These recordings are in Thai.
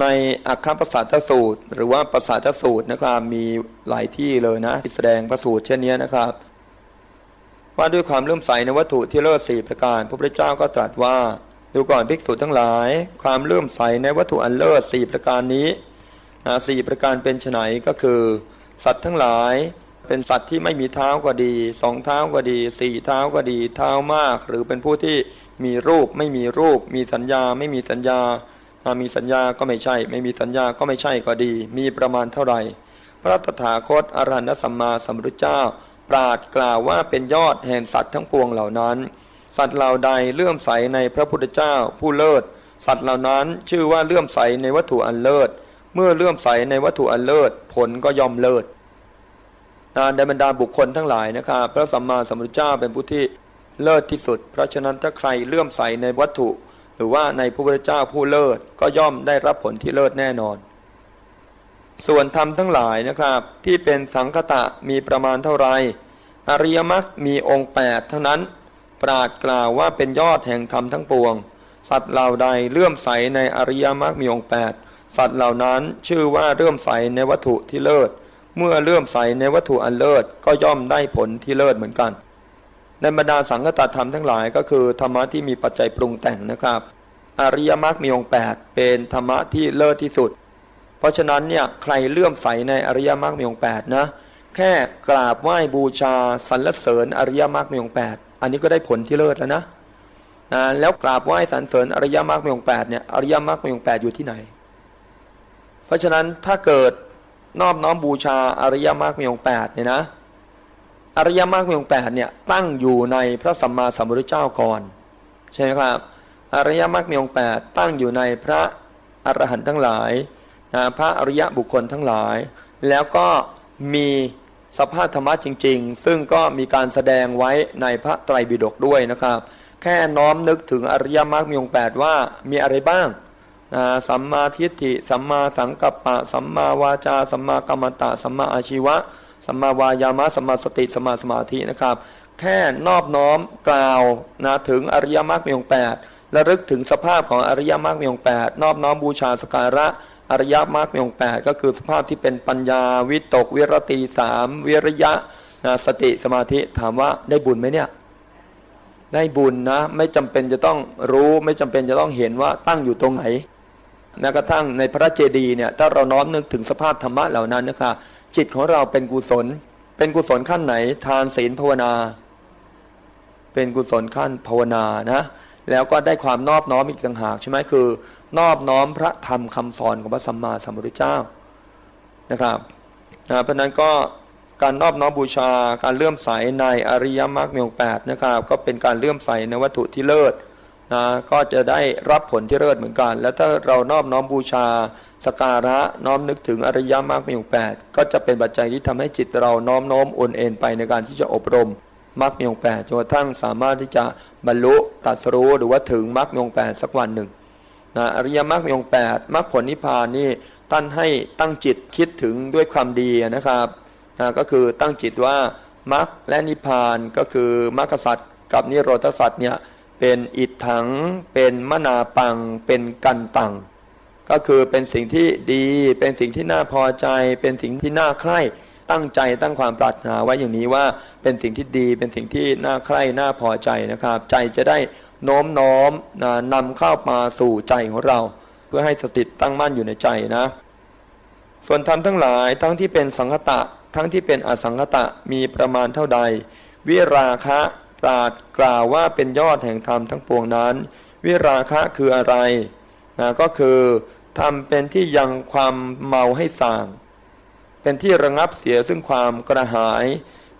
ในอัคคปสาทสูตร หรือว่าปสาทสูตรนะครับมีหลายที่เลยนะที่แสดงพระสูตรเช่นนี้นะครับ ว่าด้วยความเลื่อมใสในวัตถุที่เลิศสี่ประการ พระพุทธเจ้าก็ตรัสว่า ดูก่อนภิกษุทั้งหลาย ความเลื่อมใสในวัตถุอันเลิศสี่ประการนี้นะสี่ประการเป็นไนก็คือ สัตว์ทั้งหลายเป็นสัตว์ที่ไม่มีเท้าก็ดีสองเท้าก็ดีสี่เท้าก็ดี เท้ามาก หรือเป็นผู้ที่มีรูปไม่มีรูป มีสัญญาไม่มีสัญญา ถ้ามีสัญญาก็ไม่ใช่ ไม่มีสัญญาก็ไม่ใช่ก็ดี มีประมาณเท่าไหร่ พระตถาคตอรหันตสัมมาสัมพุทธเจ้า ปราดกล่าวว่าเป็นยอดแห่งสัตว์ทั้งปวงเหล่านั้น สัตว์เหล่าใดเลื่อมใสในพระพุทธเจ้า ผู้เลิศ สัตว์เหล่านั้นชื่อว่าเลื่อมใสในวัตถุอันเลิศ เมื่อเลื่อมใสในวัตถุอันเลิศ ผลก็ย่อมเลิศนานในบรรดาบุคคลทั้งหลายนะครับพระสัมมาสัมพุทธเจ้าเป็นผู้ที่เลิศที่สุด เพราะฉะนั้นถ้าใครเลื่อมใสในวัตถุ หรือว่าในพระพุทธเจ้าผู้เลิศก็ย่อมได้รับผลที่เลิศแน่นอน ส่วนธรรมทั้งหลายนะครับ ที่เป็นสังคตะมีประมาณเท่าไรอริยมรรคมีองค์แปดเท่านั้น ปราดกล่าวว่าเป็นยอดแห่งธรรมทั้งปวง สัตว์เหล่าใดเลื่อมใสในอริยมรรคมีองค์แปดสัตว์เหล่านั้นชื่อว่าเลื่อมใสในวัตถุที่เลิศ เมื่อเลื่อมใสในวัตถุอันเลิศก็ย่อมได้ผลที่เลิศเหมือนกัน ในบรรดาสังคตธรรมทั้งหลายก็คือธรรมะที่มีปัจจัยปรุงแต่งนะครับอริยมรรคมีองค์แปดเป็นธรรมะที่เลิศที่สุด เพราะฉะนั้นเนี่ยใครเลื่อมใสในอริยมรรคมีองค์แปดนะแค่กราบไหว้บูชาสรรเสริญอริยมรรคมีองค์แปดอันนี้ก็ได้ผลที่เลิศแล้วนะนะแล้วกราบไหว้สรรเสริญอริยมรรคมีองค์แปดเนี่ยอริยมรรคมีองค์แปดอยู่ที่ไหน เพราะฉะนั้นถ้าเกิดนอบน้อมบูชาอริยมรรคมีองค์แปดเนี่ยนะ อริยมรรคมีองค์แปดเนี่ยตั้งอยู่ในพระสัมมาสัมพุทธเจ้าก่อนใช่ไหมครับอริยมรรคมีองค์แปดตั้งอยู่ในพระอรหันต์ทั้งหลายนะพระอริยบุคคลทั้งหลาย แล้วก็มีสภาพธรรมะจริง ๆ ซึ่งก็มีการแสดงไว้ในพระไตรปิฎกด้วยนะครับ แค่น้อมนึกถึงอริยมรรคมีองค์แปดว่ามีอะไรบ้างนะสัมมาทิฏฐิสัมมาสังกัปปะ สัมมาวาจา สัมมากรรมตะ สัมมาอาชีวะ สัมมาวายามะสัมมาสติสัมมาสมาธินะครับ แค่นอบน้อมกล่าวนะถึงอริยมรรคมีองค์แปดระลึกถึงสภาพของอริยมรรคมีองค์แปดนอบน้อมบูชาสการะอริยมรรคมีองค์แปดก็คือสภาพที่เป็นปัญญาวิตกวิรติสามวิริยะนะสติสมาธิถามว่าได้บุญไหมเนี่ยได้บุญนะ ไม่จำเป็นจะต้องรู้ไม่จำเป็นจะต้องเห็นว่าตั้งอยู่ตรงไหนแม้กระทั่งในพระเจดีย์เนี่ยถ้าเราน้อมนึกถึงสภาพธรรมะเหล่านั้นนะคะ จิตของเราเป็นกุศล เป็นกุศลขั้นไหน ทานศีลภาวนา เป็นกุศลขั้นภาวนานะแล้วก็ได้ความนอบน้อมอีกต่างหากใช่ไหมคือ นอบน้อมพระธรรมคำสอนของพระสัมมาสัมพุทธเจ้านะครับนะเพราะนั้นก็การนอบน้อมบูชา การเลื่อมใสในอริยมรรคมีองแปดนะครับ ก็เป็นการเลื่อมใสในวัตถุที่เลิศนะก็จะได้รับผลที่เลิศเหมือนกัน แล้วถ้าเรานอบน้อมบูชา สการะน้อมนึกถึงอริยมรรคมีองแปดก็จะเป็นปัจจัยที่ทำให้จิตเราน้อมน้อมโอนเอ็นไปในการที่จะอบรมมรรคมีองแปดจนกระทั่งสามารถที่จะบรรลุตัดสรู้หรือว่าถึงมรรคมีองแปดสักวันหนึ่งนะอริยมรรคมีองแปดมรรคผลนิพพานนี่ท่านให้ตั้งจิตคิดถึงด้วยความดีนะครับนะก็คือตั้งจิตว่ามรรคและนิพพานก็คือมรรคสัตว์กับนิโรธสัตว์เนี่ยเป็นอิทถังเป็นมนาปังเป็นกันตัง ก็คือเป็นสิ่งที่ดี เป็นสิ่งที่น่าพอใจ เป็นสิ่งที่น่าใคร่ตั้งใจตั้งความปรารถนาไว้อย่างนี้ว่าเป็นสิ่งที่ดีเป็นสิ่งที่น่าใคร่น่าพอใจนะครับ ใจจะได้โน้มน้อมนะนำเข้ามาสู่ใจของเรา เพื่อให้สติตั้งมั่นอยู่ในใจนะ ส่วนธรรมทั้งหลายทั้งที่เป็นสังคตะ ทั้งที่เป็นอสังคตะมีประมาณเท่าใด วิราคะปราดกล่าวว่าเป็นยอดแห่งธรรมทั้งปวงนั้น วิราคะคืออะไรนะก็คือ ทำเป็นที่ยังความเมาให้สาง เป็นที่ระงับเสียซึ่งความกระหาย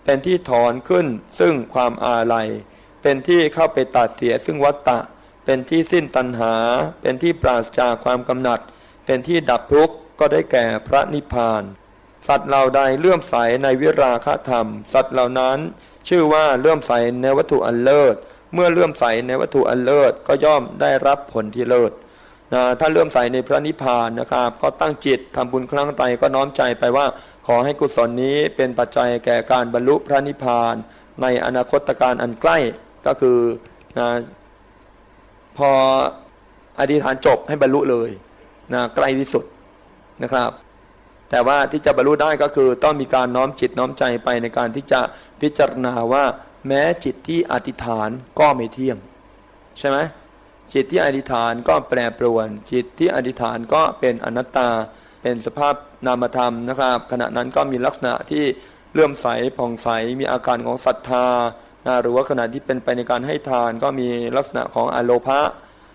เป็นที่ถอนขึ้นซึ่งความอาลัย เป็นที่เข้าไปตัดเสียซึ่งวัตตะ เป็นที่สิ้นตัณหา เป็นที่ปราศจากความกำหนัด เป็นที่ดับทุกข์ก็ได้แก่พระนิพพาน สัตว์เหล่าใดเลื่อมใสในวิราคะธรรม สัตว์เหล่านั้น ชื่อว่าเลื่อมใสในวัตถุอันเลิศ เมื่อเลื่อมใสในวัตถุอันเลิศก็ย่อมได้รับผลที่เลิศ นะถ้าเลื่อมใสในพระนิพพานนะครับ ก็ตั้งจิตทำบุญครั้งใดก็น้อมใจไปว่า ขอให้กุศลนี้เป็นปัจจัยแก่การบรรลุพระนิพพาน ในอนาคตการอันใกล้ก็คือนะพออธิษฐานจบให้บรรลุเลยนะใกล้ที่สุดนะครับ แต่ว่าที่จะบรรลุได้ก็คือต้องมีการน้อมจิตน้อมใจไปในการที่จะพิจารณาว่าแม้จิตที่อธิษฐานก็ไม่เที่ยง ใช่ไหม จิตที่อธิษฐานก็แปรปรวน จิตที่อธิษฐานก็เป็นอนัตตา เป็นสภาพนามธรรมนะครับ ขณะนั้นก็มีลักษณะที่เลื่อมใสผ่องใสมีอาการของศรัทธานะหรือว่าขณะที่เป็นไปในการให้ทานก็มีลักษณะของอโลภะ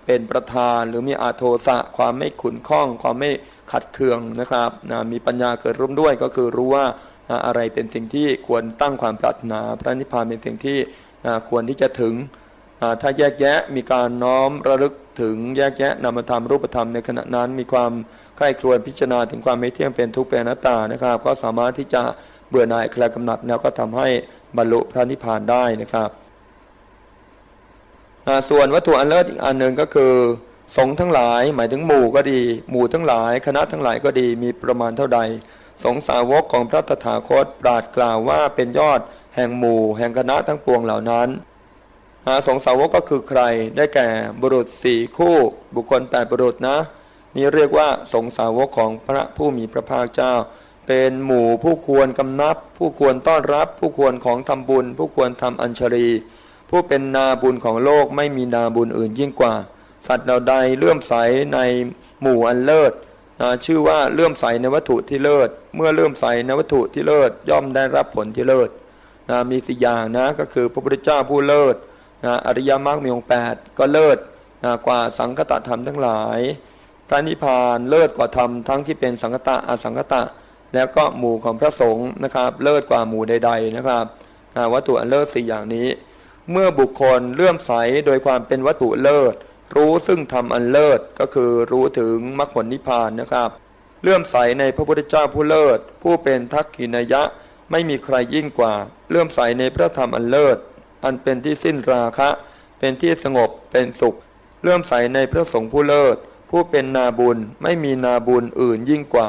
เป็นประธานหรือมีอาโทสะความไม่ขุนข้อง ความไม่ขัดเคืองนะครับนะมีปัญญาเกิดร่วมด้วยก็คือรู้ว่านะอะไรเป็นสิ่งที่ควรตั้งความปรารถนา พระนิพพานเป็นสิ่งที่นะควรที่จะถึง ถ้าแยกแยะมีการน้อมระลึกถึงแยกแยะนามธรรมรูปธรรมในขณะนั้น มีความใคร่ครวญพิจารณาถึงความไม่เที่ยงเป็นทุกข์เป็นอนัตตานะครับ ก็สามารถที่จะเบื่อหน่ายคลายกำหนัดแล้วก็ทำให้บรรลุพระนิพพานได้นะครับส่วนวัตถุอันเลิศอีกอันหนึ่งก็คือสงฆ์ทั้งหลายหมายถึงหมู่ก็ดี หมู่ทั้งหลาย คณะทั้งหลายก็ดีมีประมาณเท่าใด สงสาวกของพระตถาคตปราดกล่าวว่าเป็นยอดแห่งหมู่ แห่งคณะทั้งปวงเหล่านั้น สงสาวกก็คือใคร ได้แก่บุรุษสี่คู่บุคคลแปดบุรุษนะ นี่เรียกว่าสงสาวกของพระผู้มีพระภาคเจ้า เป็นหมู่ผู้ควรกำนับ ผู้ควรต้อนรับ ผู้ควรของทำบุญ ผู้ควรทำอัญชรีผู้เป็นนาบุญของโลกไม่มีนาบุญอื่นยิ่งกว่า สัตว์เหล่าใดเลื่อมใสในหมู่อันเลิศนะชื่อว่าเลื่อมใสในวัตถุที่เลิศ เมื่อเลื่อมใสในวัตถุที่เลิศย่อมได้รับผลที่เลิศนะมีสี่อย่างนะก็คือพระพุทธเจ้าผู้เลิศ นะอริยมรรคมีองค์แปดก็เลิศนะกว่าสังคตธรรมทั้งหลาย พระนิพพานเลิศกว่าธรรมทั้งที่เป็นสังคตะอสังคตะ แล้วก็หมู่ของพระสงฆ์นะครับ เลิศกว่าหมู่ใด ๆนะครับนะวัตถุอันเลิศสี่อย่างนี้ เมื่อบุคคลเลื่อมใสโดยความเป็นวัตถุเลิศ รู้ซึ่งธรรมอันเลิศก็คือรู้ถึงมรรคผลนิพพานนะครับเลื่อมใสในพระพุทธเจ้าผู้เลิศ ผู้เป็นทักขินยะไม่มีใครยิ่งกว่า เลื่อมใสในพระธรรมอันเลิศ อันเป็นที่สิ้นราคะ เป็นที่สงบเป็นสุข เลื่อมใสในพระสงฆ์ผู้เลิศ ผู้เป็นนาบุญไม่มีนาบุญอื่นยิ่งกว่า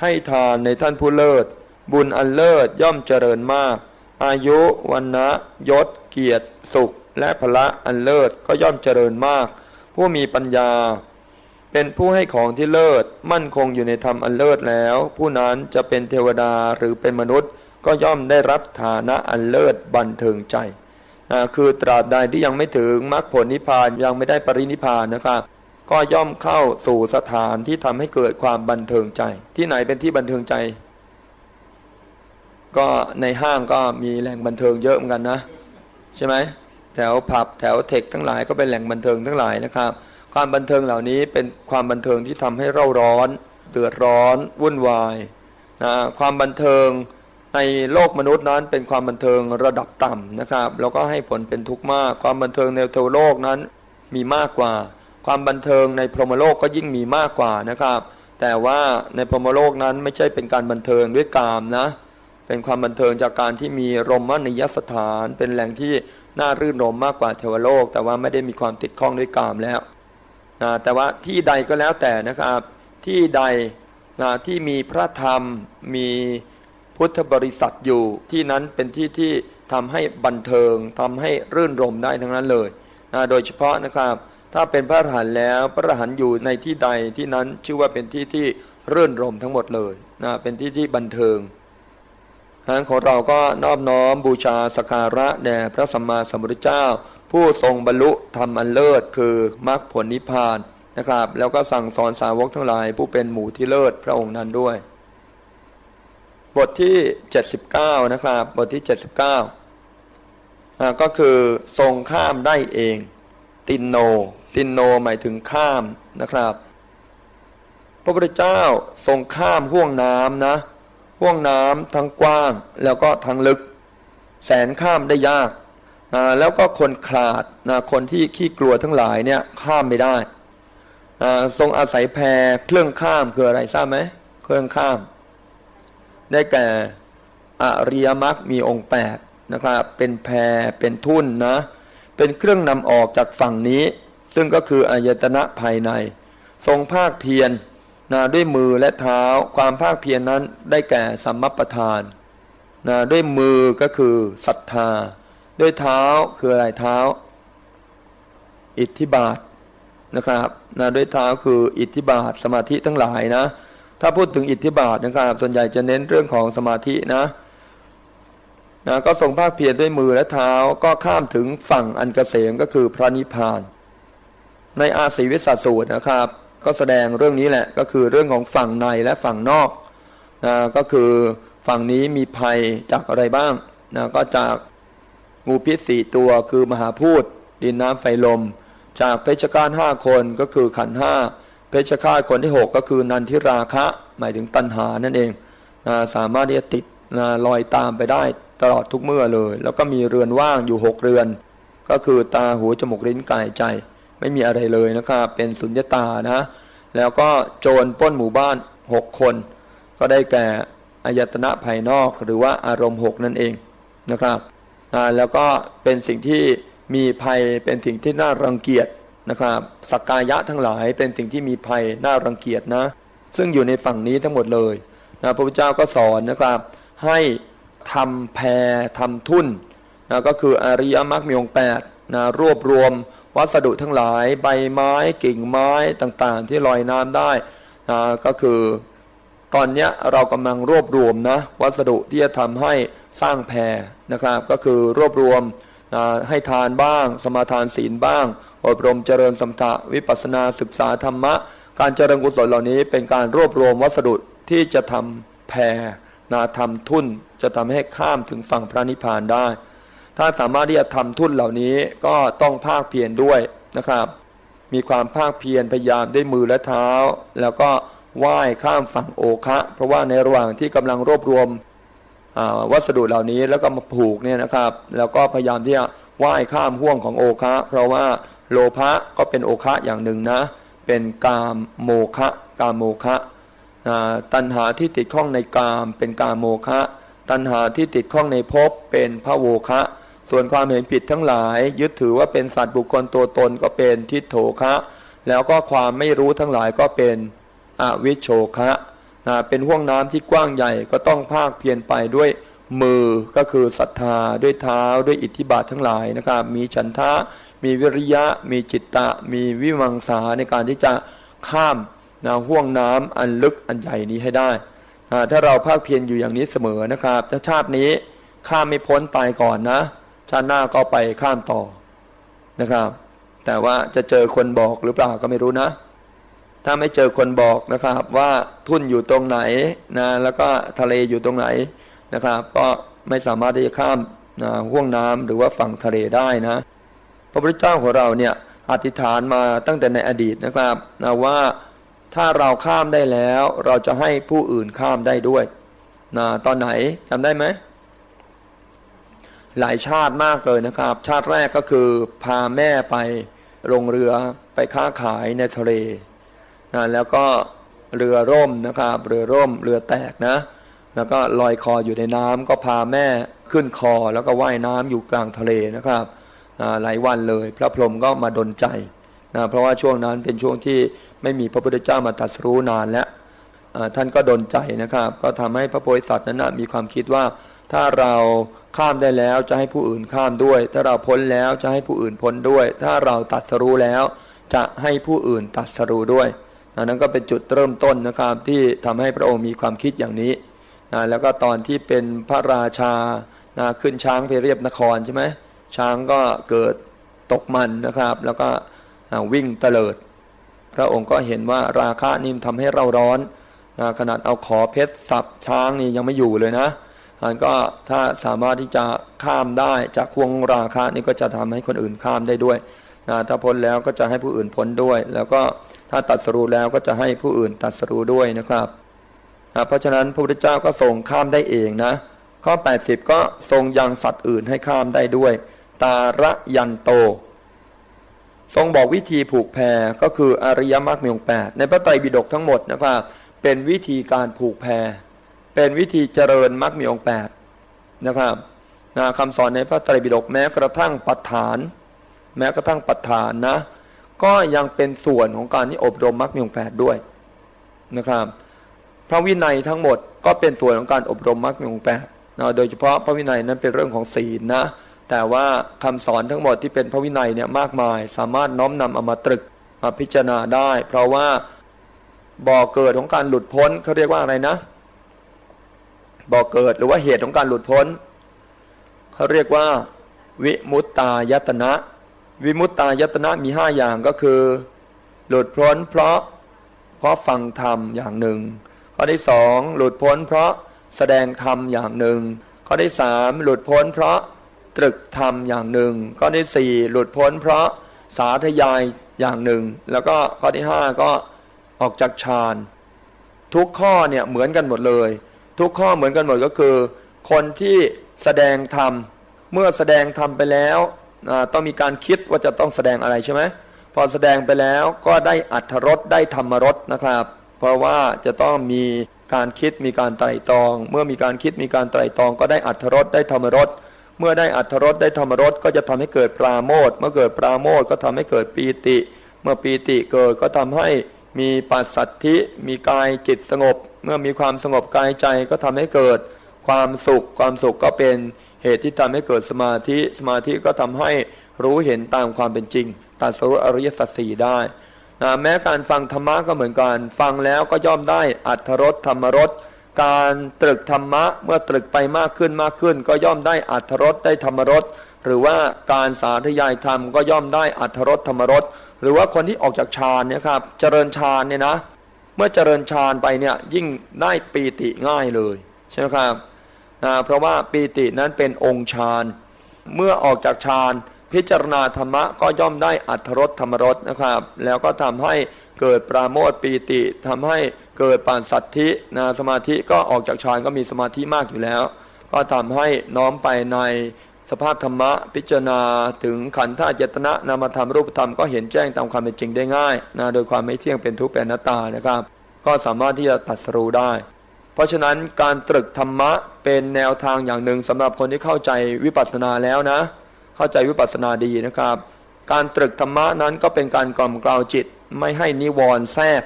ให้ทานในท่านผู้เลิศ บุญอันเลิศย่อมเจริญมาก อายุวันนะยศ เกียรติ สุข และพละอันเลิศก็ย่อมเจริญมาก ผู้มีปัญญา เป็นผู้ให้ของที่เลิศ มั่นคงอยู่ในธรรมอันเลิศแล้ว ผู้นั้นจะเป็นเทวดาหรือเป็นมนุษย์ก็ย่อมได้รับฐานะอันเลิศบันเทิงใจ คือตราบใดที่ยังไม่ถึงมรรคผลนิพพานยังไม่ได้ปรินิพพานนะครับก็ย่อมเข้าสู่สถานที่ทำให้เกิดความบันเทิงใจ ที่ไหนเป็นที่บันเทิงใจ ก็ในห้างก็มีแหล่งบันเทิงเยอะเหมือนกันนะใช่ไหมแถวผับแถวเทคทั้งหลายก็เป็นแหล่งบันเทิงทั้งหลายนะครับ ความบันเทิงเหล่านี้เป็นความบันเทิงที่ทำให้เร่าร้อนเดือดร้อนวุ่นวายนะความบันเทิง ในโลกมนุษย์นั้นเป็นความบันเทิงระดับต่ำนะครับ แล้วก็ให้ผลเป็นทุกข์มาก ความบันเทิงในเทวโลกนั้นมีมากกว่า ความบันเทิงในพรหมโลกก็ยิ่งมีมากกว่านะครับ แต่ว่าในพรหมโลกนั้นไม่ใช่เป็นการบันเทิงด้วยกามนะ เป็นความบันเทิงจากการที่มีรมนิยสถาน เป็นแหล่งที่น่ารื่นรมมากกว่าเทวโลก แต่ว่าไม่ได้มีความติดข้องด้วยกามแล้วนะแต่ว่าที่ใดก็แล้วแต่นะครับ ที่ใดนะที่มีพระธรรมมี พุทธบริษัทอยู่ที่นั้นเป็นที่ที่ทำให้บันเทิงทำให้รื่นรมได้ทั้งนั้นเลยนะโดยเฉพาะนะครับ ถ้าเป็นพระอรหันต์แล้วพระอรหันต์อยู่ในที่ใดที่นั้นชื่อว่าเป็นที่ที่รื่นรมทั้งหมดเลยนะเป็นที่ที่บันเทิงทางของเราก็นอบน้อมบูชาสกการะแด่พระสัมมาสัมพุทธเจ้า ผู้ทรงบรรลุธรรมอันเลิศคือมรรคผลนิพพานนะครับ แล้วก็สั่งสอนสาวกทั้งหลาย ผู้เป็นหมู่ที่เลิศพระองค์นั้นด้วย บทที่ 79 นะครับ บทที่ 79อ่าก็คือทรงข้ามได้เอง ตินโน ตินโนหมายถึงข้ามนะครับ พระพุทธเจ้าทรงข้ามห่วงน้ำนะห่วงน้ำทั้งกว้างแล้วก็ทั้งลึก แสนข้ามได้ยากอ่าแล้วก็คนขลาดนะคนที่ขี้กลัวทั้งหลายเนี่ยข้ามไม่ได้อ่าทรงอาศัยแพเครื่องข้ามคืออะไรทราบไหมเครื่องข้าม ได้แก่อริยมรรคมีองค์แปดนะครับเป็นแพเป็นทุ่นนะเป็นเครื่องนำออกจากฝั่งนี้ ซึ่งก็คืออายตนะภายใน ทรงภาคเพียรนะด้วยมือและเท้าความภาคเพียรนนั้นได้แก่สัมมัปปทานนะด้วยมือก็คือศรัทธา ด้วยเท้าคืออะไรเท้า อิทธิบาทนะครับนะด้วยเท้าคืออิทธิบาทสมาธิทั้งหลายนะ ถ้าพูดถึงอิทธิบาทนะครับส่วนใหญ่จะเน้นเรื่องของสมาธินะนะก็ทรงภาคเพียรด้วยมือและเท้าก็ข้ามถึงฝั่งอันเกษมก็คือพระนิพพาน ในอาศีวิสัสสูตรนะครับ ก็แสดงเรื่องนี้แหละก็คือเรื่องของฝั่งในและฝั่งนอกนะก็คือฝั่งนี้มีภัยจากอะไรบ้างนะก็จากงูพิษสี่ตัวคือมหาพูดดินน้ำไฟลม จากเพชฌฆาตห้าคนก็คือขันห้า เพชฌฆาตคนที่หกก็คือนันทิราคะ หมายถึงตัณหานั่นเองนะสามารถที่จะติดนะลอยตามไปได้ตลอดทุกเมื่อเลย แล้วก็มีเรือนว่างอยู่หกเรือน ก็คือตาหูจมูกลิ้นกายใจ ไม่มีอะไรเลยนะครับเป็นสุญญตานะแล้วก็โจรป้นหมู่บ้านหกคน ก็ได้แก่อายตนะภายนอกหรือว่าอารมณ์หกนั่นเองนะครับแล้วก็เป็นสิ่งที่มีภัยเป็นสิ่งที่น่ารังเกียจ นะครับสักกายะทั้งหลายเป็นสิ่งที่มีภัยน่ารังเกียจนะ ซึ่งอยู่ในฝั่งนี้ทั้งหมดเลยนะพระพุทธเจ้าก็สอนนะครับ ให้ทำแพรทำทุ่นนะก็คืออริยมรรคมีองค์แปดนะรวบรวมวัสดุทั้งหลาย ใบไม้กิ่งไม้ต่างๆ ที่ลอยน้ำได้นะก็คือตอนนี้เรากำลังรวบรวมนะวัสดุที่จะทำให้สร้างแพรนะครับ ก็คือรวบรวมนะให้ทานบ้าง สมาทานศีลบ้าง อบรมเจริญสมถะวิปัสนาศึกษาธรรมะ การเจริญกุศลเหล่านี้เป็นการรวบรวมวัสดุที่จะทำแพรนะทำทุ่นจะทำให้ข้ามถึงฝั่งพระนิพพานได้ ถ้าสามารถที่จะทำทุ่นเหล่านี้ก็ต้องภาคเพียรด้วยนะครับ มีความภาคเพียรพยายามด้วยมือและเท้า แล้วก็ว่ายข้ามฝั่งโอคะ เพราะว่าในระหว่างที่กำลังรวบรวมวัสดุเหล่านี้แล้วก็มาผูกเนี่ยนะครับ แล้วก็พยายามที่จะว่ายข้ามห่วงของโอคะ เพราะว่า โลภะก็เป็นโอคะอย่างหนึ่งนะ เป็นกามโมคะกามโมคะตัณหาที่ติดข้องในกามเป็นกามโมคะ ตัณหาที่ติดข้องในภพเป็นพระโวคะ ส่วนความเห็นผิดทั้งหลาย ยึดถือว่าเป็นสัตว์บุคคลตัวตนก็เป็นทิฏโถคะ แล้วก็ความไม่รู้ทั้งหลายก็เป็นอวิชโชคะนะเป็นห่วงน้ำที่กว้างใหญ่ก็ต้องภาคเพียรไปด้วยมือก็คือศรัทธาด้วยเท้าด้วยอิทธิบาททั้งหลายนะครับมีฉันทะ มีวิริยะ มีจิตตะ มีวิมังสาในการที่จะข้ามนะห่วงน้ำอันลึกอันใหญ่นี้ให้ได้ ถ้าเราภาคเพียรอยู่อย่างนี้เสมอนะครับ ถ้าชาตินี้ข้ามไม่พ้นตายก่อนนะ ชาติหน้าก็ไปข้ามต่อนะครับ แต่ว่าจะเจอคนบอกหรือเปล่าก็ไม่รู้นะ ถ้าไม่เจอคนบอกนะครับ ว่าทุ่นอยู่ตรงไหนนะแล้วก็ทะเลอยู่ตรงไหนนะครับ ก็ไม่สามารถที่จะข้ามนะห่วงน้ำหรือว่าฝั่งทะเลได้นะ พระพุทธเจ้าของเราเนี่ยอธิษฐานมาตั้งแต่ในอดีตนะครับนะว่าถ้าเราข้ามได้แล้วเราจะให้ผู้อื่นข้ามได้ด้วยนะตอนไหนจำได้ไหมหลายชาติมากเลยนะครับ ชาติแรกก็คือพาแม่ไปลงเรือไปค้าขายในทะเลนะแล้วก็เรือร่มนะครับเรือร่มเรือแตกนะแล้วก็ลอยคออยู่ในน้ำก็พาแม่ขึ้นคอแล้วก็ว่ายน้ำอยู่กลางทะเลนะครับ หลายวันเลย พระพรหมก็มาดลใจนะเพราะว่าช่วงนั้นเป็นช่วงที่ไม่มีพระพุทธเจ้ามาตรัสรู้นานแล้วท่านก็ดลใจนะครับ ก็ทำให้พระโพธิสัตว์นั้นนะมีความคิดว่าถ้าเราข้ามได้แล้วจะให้ผู้อื่นข้ามด้วย ถ้าเราพ้นแล้วจะให้ผู้อื่นพ้นด้วย ถ้าเราตัดสรู้แล้ว จะให้ผู้อื่นตัดสรู้ด้วยนั่นก็เป็นจุดเริ่มต้นนะครับที่ทำให้พระองค์มีความคิดอย่างนี้นะแล้วก็ตอนที่เป็นพระราชานะขึ้นช้างไปเรียบนครใช่ไหม ช้างก็เกิดตกมันนะครับ แล้วก็วิ่งเตลิด พระองค์ก็เห็นว่าราคะนี่มันทำให้เราร้อนนะขนาดเอาขอเพชรสับช้างนี่ยังไม่อยู่เลยนะอันก็ถ้าสามารถที่จะข้ามได้จากควงราคะนี่ก็จะทำให้คนอื่นข้ามได้ด้วยนะถ้าพ้นแล้วก็จะให้ผู้อื่นพ้นด้วย แล้วก็ถ้าตัดสรู้แล้วก็จะให้ผู้อื่นตัดสรู้ด้วยนะครับนะเพราะฉะนั้นพระพุทธเจ้าก็ทรงข้ามได้เองนะ ข้อ 80 ก็ทรงยังสัตว์อื่นให้ข้ามได้ด้วย ตาระยันโต ทรงบอกวิธีผูกแพรก็คืออริยมรรคมีองค์แปดในพระไตรปิฎกทั้งหมดนะครับ เป็นวิธีการผูกแพร เป็นวิธีเจริญมรรคมีองค์แปดนะครับนะคำสอนในพระไตรปิฎกแม้กระทั่งปัฏฐาน แม้กระทั่งปัฏฐานนะ ก็ยังเป็นส่วนของการที่อบรมมรรคมีองค์แปดด้วยนะครับ พระวินัยทั้งหมดก็เป็นส่วนของการอบรมมรรคมีองค์แปดนะโดยเฉพาะพระวินัยนั้นเป็นเรื่องของศีลนะ แต่ว่าคำสอนทั้งหมดที่เป็นพระวินัยเนี่ยมากมายสามารถน้อมนำเอามาตรึกมาพิจารณาได้ เพราะว่าบ่อเกิดของการหลุดพ้นเขาเรียกว่าอะไรนะบ่อเกิดหรือว่าเหตุของการหลุดพ้นเขาเรียกว่า วิมุตตายตนะ วิมุตตายตนะมีห้าอย่างก็คือ หลุดพ้นเพราะเพราะฟังธรรมอย่างหนึ่งข้อที่สองหลุดพ้นเพราะแสดงธรรมอย่างหนึ่งข้อที่สามหลุดพ้นเพราะ ตรึกธรรมอย่างหนึ่ง ข้อที่สี่หลุดพ้นเพราะสาธยายอย่างหนึ่ง แล้วก็ข้อที่ห้าก็ออกจากฌานทุกข้อเนี่ยเหมือนกันหมดเลย ทุกข้อเหมือนกันหมดก็คือ คนที่แสดงธรรมเมื่อแสดงธรรมไปแล้วต้องมีการคิดว่าจะต้องแสดงอะไรใช่ไหมพอแสดงไปแล้วก็ได้อัธรสได้ธรรมรสนะครับ เพราะว่าจะต้องมีการคิดมีการไตรตรอง เมื่อมีการคิดมีการไตรตรอง ก็ได้อัธรสได้ธรรมรส เมื่อได้อัธรสได้ธรรมรสก็จะทำให้เกิดปราโมทเมื่อเกิดปราโมทก็ทำให้เกิดปีติ เมื่อปีติเกิดก็ทำให้มีปัสสัทธิ มีกายจิตสงบ เมื่อมีความสงบกายใจก็ทำให้เกิดความสุข ความสุขก็เป็นเหตุที่ทำให้เกิดสมาธิสมาธิก็ทำให้รู้เห็นตามความเป็นจริงตัดสรุปอริยสัจสี่ได้นะแม้การฟังธรรมะก็เหมือนกัน ฟังแล้วก็ย่อมได้อัตถรสธรรมรส การตรึกธรรมะเมื่อตรึกไปมากขึ้นมากขึ้น ก็ย่อมได้อัตถรสได้ธรรมรสหรือว่าการสาธยายธรรมก็ย่อมได้อัตถรสธรรมรสหรือว่าคนที่ออกจากฌานเนี่ยครับเจริญฌานเนี่ยนะเมื่อเจริญฌานไปเนี่ยยิ่งได้ปีติง่ายเลยใช่ไหมครับเพราะว่าปีตินั้นเป็นองค์ฌานเมื่อออกจากฌาน พิจารณาธรรมะก็ย่อมได้อัตถรสธรรมรสนะครับ แล้วก็ทำให้เกิดปราโมทปีติทำให้เกิดปานสัตธินะสมาธิก็ออกจากฌานก็มีสมาธิมากอยู่แล้ว ก็ทำให้น้อมไปในสภาพธรรมะพิจารณาถึงขันธ์ธาตุเจตนะนามธรรมรูปธรรมก็เห็นแจ้งตามความเป็นจริงได้ง่ายนะโดยความไม่เที่ยงเป็นทุกข์เป็นนัตตานะครับ ก็สามารถที่จะตัดสู้ได้ เพราะฉะนั้นการตรึกธรรมะเป็นแนวทางอย่างหนึ่งสำหรับคนที่เข้าใจวิปัสสนาแล้วนะ เข้าใจวิปัสสนาดีนะครับ การตรึกธรรมะนั้นก็เป็นการกล่อมกล่าวจิต ไม่ให้นิวรณ์แทรก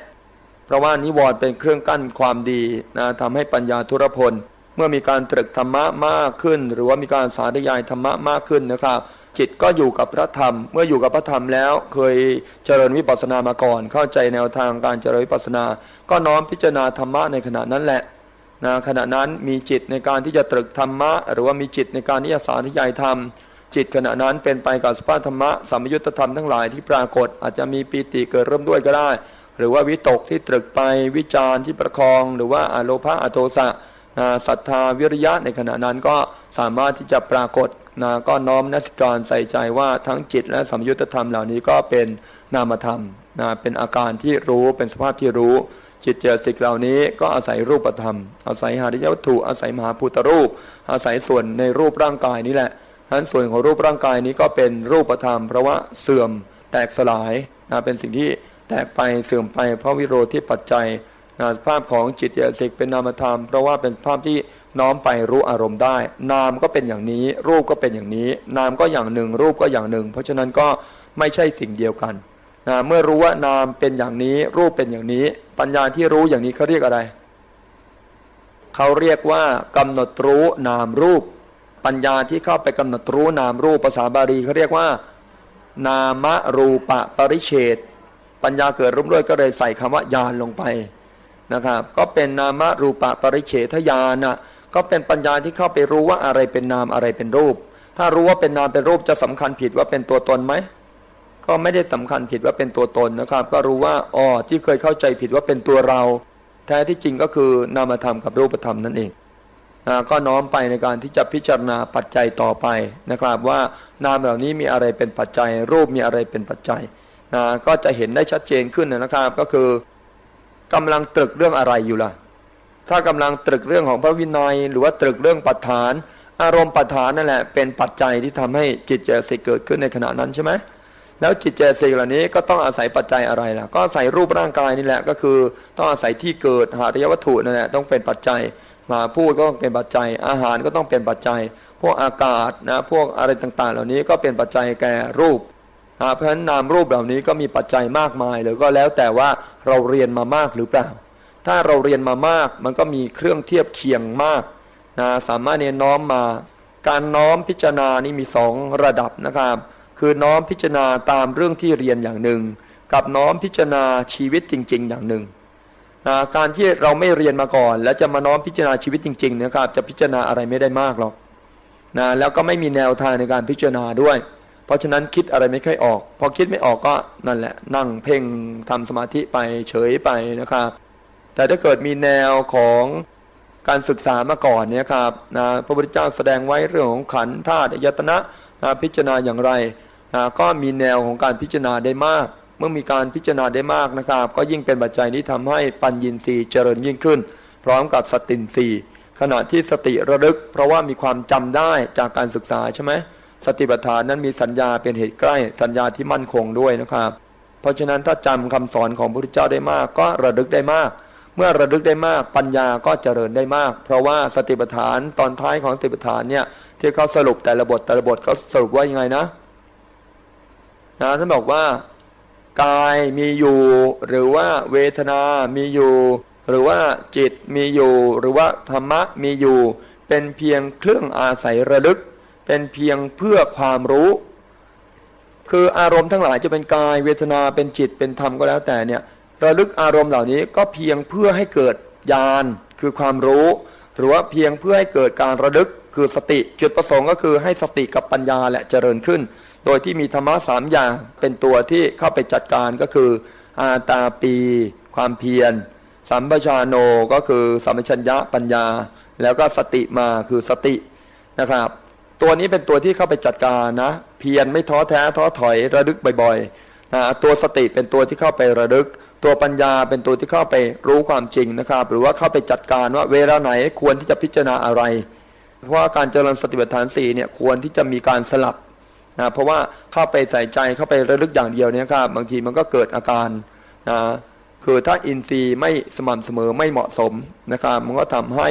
เพราะว่านิวรณ์เป็นเครื่องกั้นความดีนะทำให้ปัญญาทุรพล เมื่อมีการตรึกธรรมะมากขึ้น หรือว่ามีการสาธยายธรรมะมากขึ้นนะครับ จิตก็อยู่กับพระธรรม เมื่ออยู่กับพระธรรมแล้ว เคยเจริญวิปัสสนามาก่อน เข้าใจแนวทางการเจริญวิปัสสนา ก็น้อมพิจารณาธรรมะในขณะนั้นแหละนะขณะนั้นมีจิตในการที่จะตรึกธรรมะ หรือว่ามีจิตในการที่จะสาธยายธรรม จิตขณะนั้นเป็นไปกับสภาพธรรมะสัมยุญธรรมทั้งหลายที่ปรากฏอาจจะมีปีติเกิดเริ่มด้วยก็ได้ หรือว่าวิตกที่ตรึกไปวิจารณ์ที่ประคอง หรือว่าอโลภะอโทสะนะศรัทธาวิริยะในขณะนั้นก็สามารถที่จะปรากฏนะก็น้อมนัสิการใส่ใจว่าทั้งจิตและสัมยุญธรรมเหล่านี้ก็เป็นนามธรรมนะเป็นอาการที่รู้เป็นสภาพที่รู้ จิตเจสิกเหล่านี้ก็อาศัยรูปธรรม อาศัยหาริยวัตถุอาศัยมหาภูตรูป อาศัยส่วนในรูปร่างกายนี้แหละ ฉะนั้นส่วนของรูปร่างกายนี้ก็เป็นรูปธรรม เพราะว่าเสื่อมแตกสลายนะเป็นสิ่งที่แตกไปเสื่อมไปเพราะวิโรธที่ปัจจัยนะภาพของจิตเจสิกเป็นนามธรรม เพราะว่าเป็นภาพที่น้อมไปรู้อารมณ์ได้ นามก็เป็นอย่างนี้ รูปก็เป็นอย่างนี้ นามก็อย่างหนึ่ง รูปก็อย่างหนึ่ง เพราะฉะนั้นก็ไม่ใช่สิ่งเดียวกันนะเมื่อรู้ว่านามเป็นอย่างนี้ รูปเป็นอย่างนี้ ปัญญาที่รู้อย่างนี้เขาเรียกอะไรเขาเรียกว่ากำหนดรู้นามรูป ปัญญาที่เข้าไปกำหนดรู้นามรูปภาษาบาลีเขาเรียกว่า นามรูปะปริเฉดปัญญาเกิดรุ่มด้วยก็เลยใส่คำว่าญาณลงไปนะครับก็เป็นนามรูปะปริเฉทญาณนะก็เป็นปัญญาที่เข้าไปรู้ว่าอะไรเป็นนามอะไรเป็นรูป ถ้ารู้ว่าเป็นนามเป็นรูปจะสำคัญผิดว่าเป็นตัวตนไหมก็ไม่ได้สำคัญผิดว่าเป็นตัวตนนะครับ ก็รู้ว่าอ๋อที่เคยเข้าใจผิดว่าเป็นตัวเรา แท้ที่จริงก็คือนามธรรมกับรูปธรรมนั่นเอง ก็น้อมไปในการที่จะพิจารณาปัจจัยต่อไปนะครับว่านามเหล่านี้มีอะไรเป็นปัจจัย รูปมีอะไรเป็นปัจจัยนะก็จะเห็นได้ชัดเจนขึ้นนะครับ ก็คือกำลังตรึกเรื่องอะไรอยู่ล่ะ ถ้ากำลังตรึกเรื่องของพระวินัย หรือว่าตรึกเรื่องปัฏฐาน อารมณ์ปัฏฐานนั่นแหละเป็นปัจจัยที่ทำให้จิตเจตสิกเกิดขึ้นในขณะนั้นใช่ไหมแล้วจิตเจตสิกเหล่านี้ก็ต้องอาศัยปัจจัยอะไรล่ะ ก็อาศัยรูปร่างกายนี่แหละก็คือ ต้องอาศัยที่เกิดหาริยวัตถุนั่นแหละต้องเป็นปัจจัย มาพูดก็ต้องเป็นปัจจัย อาหารก็ต้องเป็นปัจจัย พวกอากาศนะพวกอะไรต่างๆ เหล่านี้ก็เป็นปัจจัยแก่รูปเพราะฉะนั้นนามรูปเหล่านี้ก็มีปัจจัยมากมายเลยก็แล้วแต่ว่าเราเรียนมามากหรือเปล่า ถ้าเราเรียนมามากมันก็มีเครื่องเทียบเคียงมากนะสามารถเนียน้อมมา การน้อมพิจารณานี่มีสองระดับนะครับ คือน้อมพิจารณาตามเรื่องที่เรียนอย่างหนึ่ง กับน้อมพิจารณาชีวิตจริง ๆ อย่างหนึ่ง การที่เราไม่เรียนมาก่อน แล้วจะมาน้อมพิจารณาชีวิตจริงๆนะครับ จะพิจารณาอะไรไม่ได้มากหรอกนะแล้วก็ไม่มีแนวทางในการพิจารณาด้วย เพราะฉะนั้นคิดอะไรไม่ค่อยออก พอคิดไม่ออกก็นั่นแหละ นั่งเพ่งทำสมาธิไปเฉยไปนะครับ แต่ถ้าเกิดมีแนวของการศึกษามาก่อนเนี่ยครับนะพระพุทธเจ้าแสดงไว้เรื่องของขันธ์ธาตุยตนะนะพิจารณาอย่างไรนะก็มีแนวของการพิจารณาได้มาก เมื่อมีการพิจารณาได้มากนะครับ ก็ยิ่งเป็นปัจจัยที่ทำให้ปัญญินทรีย์เจริญยิ่งขึ้น พร้อมกับสตินทรีย์ขณะที่สติระลึก เพราะว่ามีความจำได้จากการศึกษาใช่ไหมสติปัฏฐานนั้นมีสัญญาเป็นเหตุใกล้ สัญญาที่มั่นคงด้วยนะครับ เพราะฉะนั้นถ้าจำคำสอนของพระพุทธเจ้าได้มาก ก็ระลึกได้มาก เมื่อระลึกได้มากปัญญาก็เจริญได้มาก เพราะว่าสติปัฏฐานตอนท้ายของสติปัฏฐานเนี่ยที่เขาสรุปแต่ละบทแต่ละบทเขาสรุปว่ายังไงนะนะท่านบอกว่า กายมีอยู่ หรือว่าเวทนามีอยู่ หรือว่าจิตมีอยู่ หรือว่าธรรมะมีอยู่ เป็นเพียงเครื่องอาศัยระลึก เป็นเพียงเพื่อความรู้ คืออารมณ์ทั้งหลายจะเป็นกายเวทนาเป็นจิตเป็นธรรมก็แล้วแต่เนี่ยระลึกอารมณ์เหล่านี้ก็เพียงเพื่อให้เกิดญาณคือความรู้ หรือว่าเพียงเพื่อให้เกิดการระลึกคือสติจุดประสงค์ก็คือให้สติกับปัญญาและเจริญขึ้น โดยที่มีธรรมะสามอย่างเป็นตัวที่เข้าไปจัดการก็คือ อาตาปี ความเพียร สัมปชานโนก็คือสัมปชัญญะปัญญา แล้วก็สติมาคือสตินะครับ ตัวนี้เป็นตัวที่เข้าไปจัดการนะ เพียรไม่ท้อแท้ท้อถอยระลึกบ่อยๆนะตัวสติเป็นตัวที่เข้าไประลึก ตัวปัญญาเป็นตัวที่เข้าไปรู้ความจริงนะครับ หรือว่าเข้าไปจัดการว่าเวลาไหนควรที่จะพิจารณาอะไร เพราะว่าการเจริญสติปัฏฐานสี่เนี่ยควรที่จะมีการสลับ นะเพราะว่าเข้าไปใส่ใจเข้าไประลึกอย่างเดียวเนี่ยครับบางทีมันก็เกิดอาการนะคือถ้าอินทรีย์ไม่สม่ำเสมอไม่เหมาะสมนะครับมันก็ทำให้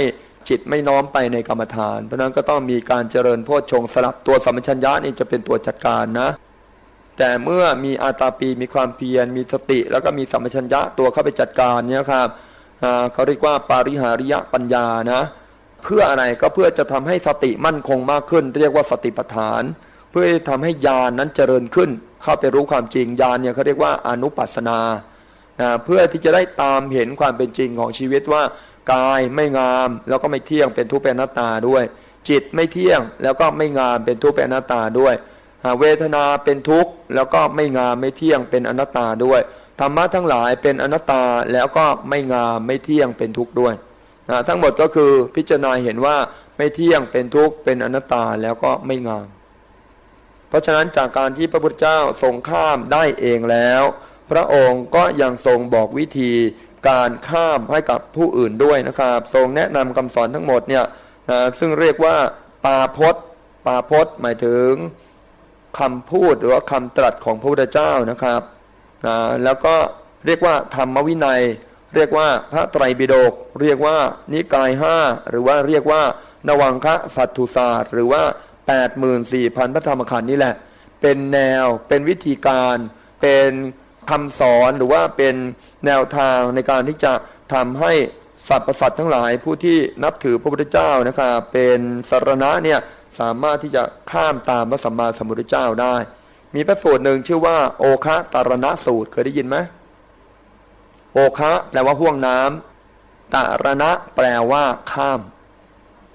จิตไม่น้อมไปในกรรมฐาน เพราะนั้นก็ต้องมีการเจริญโพชฌงสลับตัวสัมปชัญญะนี่จะเป็นตัวจัดการนะแต่เมื่อมีอาตาปีมีความเพียรมีสติ แล้วก็มีสัมปชัญญะตัวเข้าไปจัดการเนี่ยครับเขาเรียกว่าปาริหาริยปัญญานะ เพื่ออะไรก็เพื่อจะทำให้สติมั่นคงมากขึ้น เรียกว่าสติปัฏฐาน พื่อทำให้ญาณนนั้นเจริญขึ้น เข้าไปรู้ความจริงญาณเนี่ยเขาเรียกว่าอนุปัสนานะเพื่อที่จะได้ตามเห็นความเป็นจริงของชีวิตว่ากายไม่งามแล้วก็ไม่เที่ยงเป็นทุกข์เป็นอนัตตาด้วย จิตไม่เที่ยงแล้วก็ไม่งามเป็นทุกข์เป็นอนัตตาด้วยเวทนาเป็นทุกข์แล้วก็ไม่งามไม่เที่ยงเป็นอนัตตาด้วยธรรมะทั้งหลายเป็นอนัตตาแล้วก็ไม่งามไม่เที่ยงเป็นทุกข์ด้วยนะทั้งหมดก็คือพิจารณาเห็นว่าไม่เที่ยงเป็นทุกข์เป็นอนัตตาแล้วก็ไม่งาม เพราะฉะนั้นจากการที่พระพุทธเจ้าทรงข้ามได้เองแล้ว พระองค์ก็ยังทรงบอกวิธีการข้ามให้กับผู้อื่นด้วยนะครับ ทรงแนะนำคำสอนทั้งหมดเนี่ยนะซึ่งเรียกว่าปาพจน์ปาพจน์หมายถึงคำพูดหรือว่าคำตรัสของพระพุทธเจ้านะครับนะแล้วก็เรียกว่าธรรมวินัย เรียกว่าพระไตรปิฎกเรียกว่านิกายห้าหรือว่าเรียกว่านวังคะสัตถุศาสตร์ หรือว่า 84,000 พระธรรมขันธ์นี่แหละ เป็นแนวเป็นวิธีการ เป็นคำสอนหรือว่าเป็นแนวทางในการที่จะทำให้สัตว์ประสัตว์ทั้งหลายผู้ที่นับถือพระพุทธเจ้านะครับเป็นสารณะเนี่ยสามารถที่จะข้ามตามพระสัมมาสัมพุทธเจ้าได้ มีพระสูตรหนึ่งชื่อว่า โอคะตารณะสูตรเคยได้ยินไหมโอคะแปลว่าห่วงน้ำตารณะแปลว่าข้าม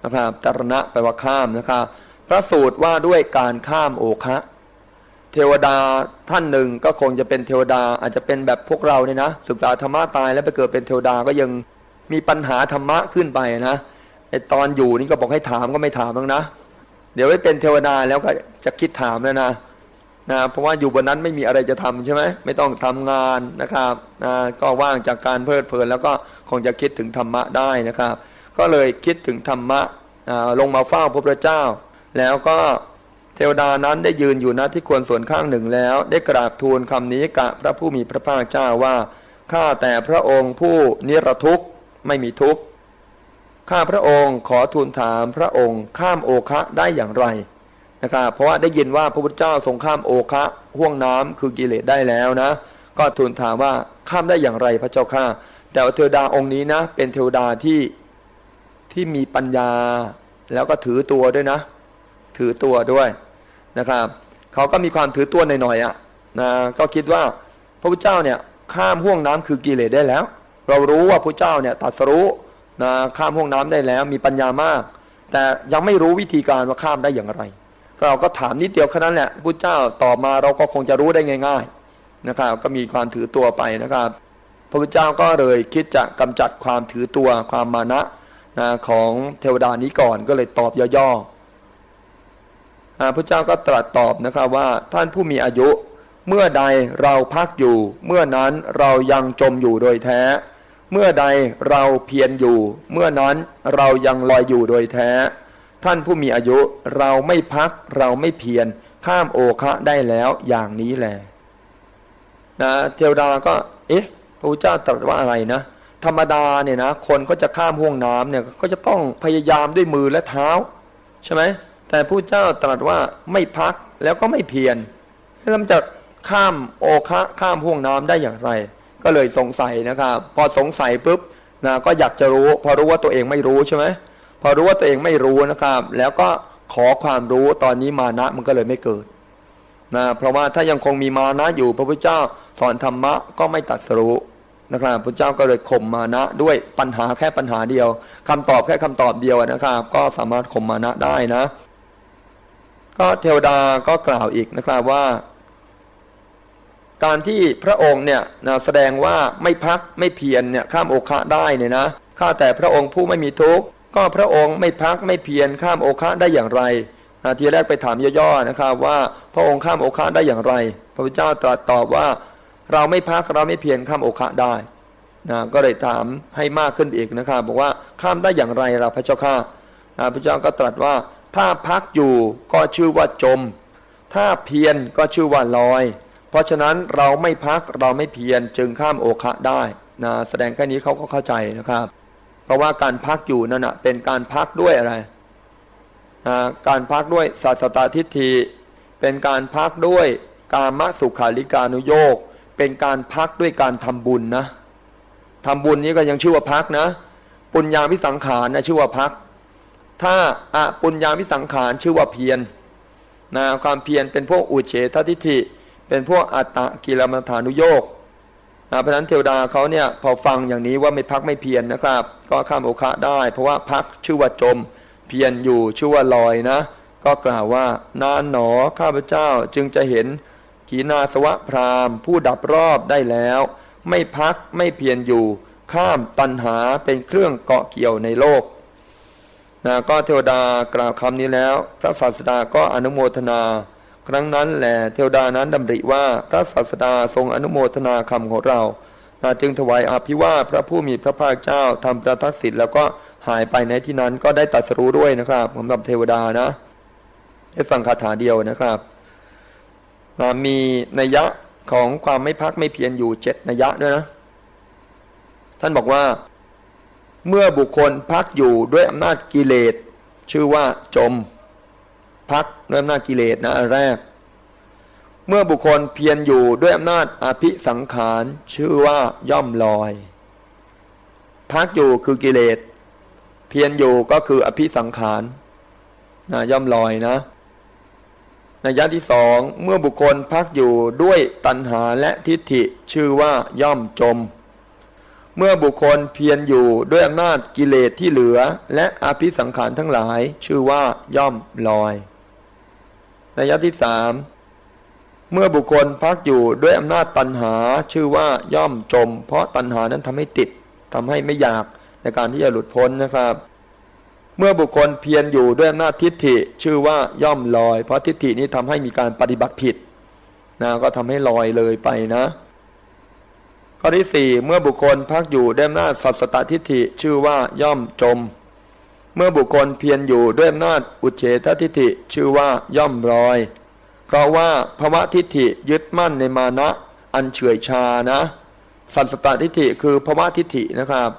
นะครับตารณะแปลว่าข้ามนะครับ ระสูตรว่าด้วยการข้ามโอคะ เทวดาท่านหนึ่งก็คงจะเป็นเทวดาอาจจะเป็นแบบพวกเราเนี่ยนะ ศึกษาธรรมะตายแล้วไปเกิดเป็นเทวดาก็ยังมีปัญหาธรรมะขึ้นไปนะไอตอนอยู่นี่ก็บอกให้ถามก็ไม่ถามบ้างนะ เดี๋ยวไว้เป็นเทวดาแล้วก็จะคิดถามแล้วนะนะเพราะว่าอยู่บนนั้นไม่มีอะไรจะทำใช่ไหมไม่ต้องทำงานนะครับนะก็ว่างจากการเพลิดเพลิน แล้วก็คงจะคิดถึงธรรมะได้นะครับ ก็เลยคิดถึงธรรมะลงมาเฝ้าพระพุทธเจ้า แล้วก็เทวดานั้นได้ยืนอยู่ณที่ควรส่วนข้างหนึ่งแล้ว ได้กราบทูลคำนี้กับพระผู้มีพระภาคเจ้าว่าข้าแต่พระองค์ผู้นิรทุกข์ไม่มีทุกข์ข้าพระองค์ขอทูลถามพระองค์ข้ามโอคะได้อย่างไรนะครับเพราะว่าได้ยินว่าพระพุทธเจ้าทรงข้ามโอคะห่วงน้ำคือกิเลสได้แล้วนะ ก็ทูลถามว่าข้ามได้อย่างไรพระเจ้าข้าแต่ว่าเทวดาองค์นี้นะ เป็นเทวดาที่ที่มีปัญญา แล้วก็ถือตัวด้วยนะ ถือตัวด้วยนะครับเขาก็มีความถือตัวหน่อยๆอะนะก็คิดว่าพระพุทธเจ้าเนี่ยข้ามห่วงน้ำคือกิเลสได้แล้ว เรารู้ว่าพระเจ้าเนี่ยตรัสรู้นะข้ามห่วงน้ำได้แล้ว มีปัญญามาก แต่ยังไม่รู้วิธีการว่าข้ามได้อย่างไร ก็เราก็ถามนิดเดียวแค่นั้นแหละพระเจ้าตอบมาเราก็คงจะรู้ได้ง่าย ๆนะครับ ก็มีความถือตัวไปนะครับ พระพุทธเจ้าก็เลยคิดจะกำจัดความถือตัวความมานะนะของเทวดานี้ก่อนก็เลยตอบย่อๆ พระเจ้าก็ตรัสตอบนะครับว่าท่านผู้มีอายุ เมื่อใดเราพักอยู่ เมื่อนั้นเรายังจมอยู่โดยแท้ เมื่อใดเราเพียรอยู่ เมื่อนั้นเรายังลอยอยู่โดยแท้ ท่านผู้มีอายุเราไม่พักเราไม่เพียรข้ามโอคะได้แล้วอย่างนี้แหละนะเทวดาก็ เอ๊ะ พระพุทธเจ้าตรัสว่าอะไรนะ ธรรมดาเนี่ยนะ คนก็จะข้ามห่วงน้ำเนี่ย ก็จะต้องพยายามด้วยมือและเท้า ใช่ไหม แต่พระพุทธเจ้าตรัสว่าไม่พักแล้วก็ไม่เพียรแล้วมันจะข้ามโอคะข้ามห่วงน้ำได้อย่างไร ก็เลยสงสัยนะครับ พอสงสัยปุ๊บนะก็อยากจะรู้ พอรู้ว่าตัวเองไม่รู้ใช่ไหมพอรู้ว่าตัวเองไม่รู้นะครับ แล้วก็ขอความรู้ตอนนี้มานะมันก็เลยไม่เกิดนะเพราะว่าถ้ายังคงมีมานะอยู่พระพุทธเจ้าสอนธรรมะก็ไม่ตัดสรู้นะครับพระเจ้าก็เลยข่มมานะด้วยปัญหาแค่ปัญหาเดียวคำตอบแค่คำตอบเดียวนะครับ ก็สามารถข่มมานะได้นะ ก็เทวดาก็กล่าวอีกนะครับว่า การที่พระองค์เนี่ยนะแสดงว่าไม่พักไม่เพียรเนี่ยข้ามโอคะได้เนี่ยนะข้าแต่พระองค์ผู้ไม่มีทุกข์ก็พระองค์ไม่พักไม่เพียรข้ามโอคะได้อย่างไรนะทีแรกไปถามย่อๆนะครับว่าพระองค์ข้ามโอคะได้อย่างไร พระพุทธเจ้าตรัสตอบว่า เราไม่พักเราไม่เพียรข้ามโอคะได้นะก็เลยถามให้มากขึ้นอีกนะครับบอกว่าข้ามได้อย่างไรเราพระเจ้าข้านะพระเจ้าก็ตรัสว่า ถ้าพักอยู่ก็ชื่อว่าจม ถ้าเพียรก็ชื่อว่าลอย เพราะฉะนั้นเราไม่พักเราไม่เพียรจึงข้ามโอคะได้นะแสดงแค่นี้เขาก็เข้าใจนะครับ เพราะว่าการพักอยู่นั่นนะเป็นการพักด้วยอะไรนะการพักด้วยสัสตตทิฏฐิเป็นการพักด้วยกามสุขาริกานุโยกเป็นการพักด้วยการทำบุญนะทำบุญนี้ก็ยังชื่อว่าพักนะ ปุญญาวิสังขารนะชื่อว่าพัก ถ้าอะปุญญาวิสังขารชื่อว่าเพียรนะความเพียรเป็นพวกอุเฉททิฏฐิ เป็นพวกอัตตะกิลมัฐานุโยกนะเพราะฉะนั้นเทวดาเขาเนี่ยพอฟังอย่างนี้ว่าไม่พักไม่เพียรนนะครับ ก็ข้ามโอคะได้ เพราะว่าพักชื่อว่าจม เพียรอยู่ชื่อว่าลอยนะ ก็กล่าวว่านานหนอข้าพเจ้าจึงจะเห็นขีนาสวะพรามผู้ดับรอบได้แล้ว ไม่พักไม่เพียรอยู่ ข้ามตันหาเป็นเครื่องเกาะเกี่ยวในโลก นะก็เทวดากล่าวคำนี้แล้ว พระศาสดาก็อนุโมทนา ครั้งนั้นแหละเทวดานั้นดำริว่าพระศาสดาทรงอนุโมทนาคำของเรานะจึงถวายอภิวาพระผู้มีพระภาคเจ้าทำประทัดสิทธิ์แล้วก็หายไปในที่นั้นก็ได้ตรัสรู้ด้วยนะครับสำหรับเทวดานะให้ฟังคาถาเดียวนะครับนะมีนัยยะของความไม่พักไม่เพียรอยู่เจ็ดนัยยะด้วยนะ ท่านบอกว่า เมื่อบุคคลพักอยู่ด้วยอำนาจกิเลส ชื่อว่าจม พักด้วยอำนาจกิเลสนะแรก เมื่อบุคคลเพียรอยู่ด้วยอำนาจอภิสังขารชื่อว่าย่อมลอย พักอยู่คือกิเลส เพียรอยู่ก็คืออภิสังขารนะย่อมลอยนะในยยะที่สองเมื่อบุคคลพักอยู่ด้วยตัณหาและทิฏฐิชื่อว่าย่อมจม เมื่อบุคคลเพียรอยู่ด้วยอำนาจกิเลสที่เหลือ และอภิสังขารทั้งหลาย ชื่อว่าย่อมลอยนัยยะที่สามเมื่อบุคคลพักอยู่ด้วยอำนาจตัณหา ชื่อว่าย่อมจม เพราะตัณหานั้นทำให้ติดทำให้ไม่อยากในการที่จะหลุดพ้นนะครับ เมื่อบุคคลเพียรอยู่ด้วยอำนาจทิฏฐิ ชื่อว่าย่อมลอย เพราะทิฏฐินี้ทำให้มีการปฏิบัติผิดนะก็ทำให้ลอยเลยไปนะ ข้อที่สี่เมื่อบุคคลพักอยู่ด้วยอำนาจสัสตตทิฏฐิชื่อว่าย่อมจม เมื่อบุคคลเพียรอยู่ด้วยอำนาจอุเฉททิฏฐิชื่อว่าย่อมลอย เพราะว่าภวะทิฏฐิยึดมั่นในมานะ อันเฉื่อยชานะ สัสตตทิฏฐิคือภวะทิฏฐินะครับ